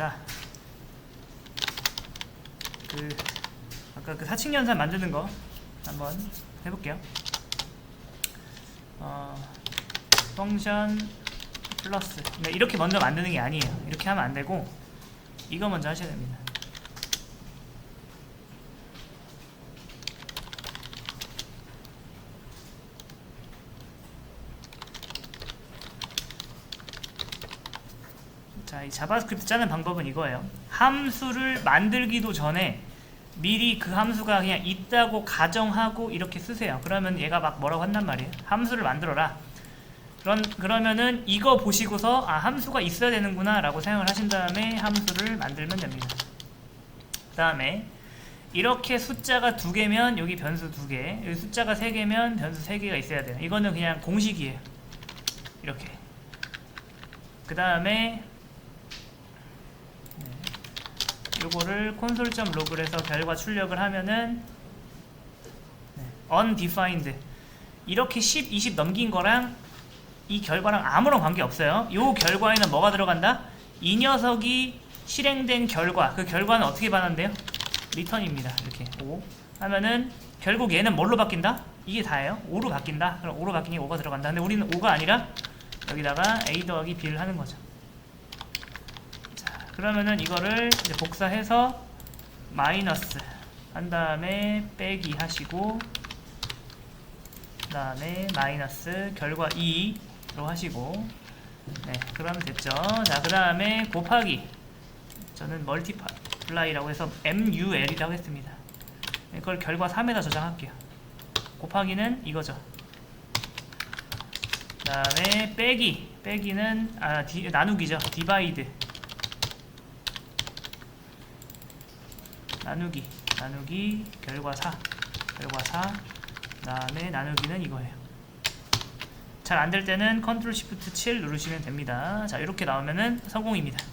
자, 그 아까 그 사칙 연산 만드는 거 한번 해볼게요. 어, 펑션 플러스. 네, 이렇게 먼저 만드는 게 아니에요. 이렇게 하면 안 되고 이거 먼저 하셔야 됩니다. 자, 이 자바스크립트 짜는 방법은 이거예요. 함수를 만들기도 전에 미리 그 함수가 그냥 있다고 가정하고 이렇게 쓰세요. 그러면 얘가 막 뭐라고 한단 말이에요. 함수를 만들어라. 그런 그러면은 이거 보시고서 아 함수가 있어야 되는구나 라고 생각을 하신 다음에 함수를 만들면 됩니다. 그 다음에 이렇게 숫자가 두 개면 여기 변수 두 개, 여기 숫자가 세 개면 변수 세 개가 있어야 돼요. 이거는 그냥 공식이에요. 이렇게. 그 다음에 요거를 콘솔.log을 해서 결과 출력을 하면은 네, undefined 이렇게 10, 20 넘긴 거랑 이 결과랑 아무런 관계 없어요. 요 결과에는 뭐가 들어간다? 이 녀석이 실행된 결과 그 결과는 어떻게 반환돼요? 리턴입니다. 이렇게 5 하면은 결국 얘는 뭘로 바뀐다? 이게 다예요. 5로 바뀐다. 그럼 5로 바뀌니 5가 들어간다. 근데 우리는 5가 아니라 여기다가 a 더하기 b를 하는 거죠. 자, 그러면은 이거를 이제 복사해서 마이너스 한 다음에 빼기 하시고 그 다음에 마이너스 결과 2로 하시고. 네 그러면 됐죠. 자그 다음에 곱하기. 저는 멀티플라이라고 해서 MUL이라고 했습니다. 네, 그걸 결과 3에다 저장할게요. 곱하기는 이거죠. 그 다음에 빼기. 빼기는 아 디, 나누기죠. 디바이드 나누기 나누기 결과 4 결과 4 그다음에 나누기는 이거예요. 잘 안 될 때는 컨트롤 시프트 7 누르시면 됩니다. 자, 이렇게 나오면은 성공입니다.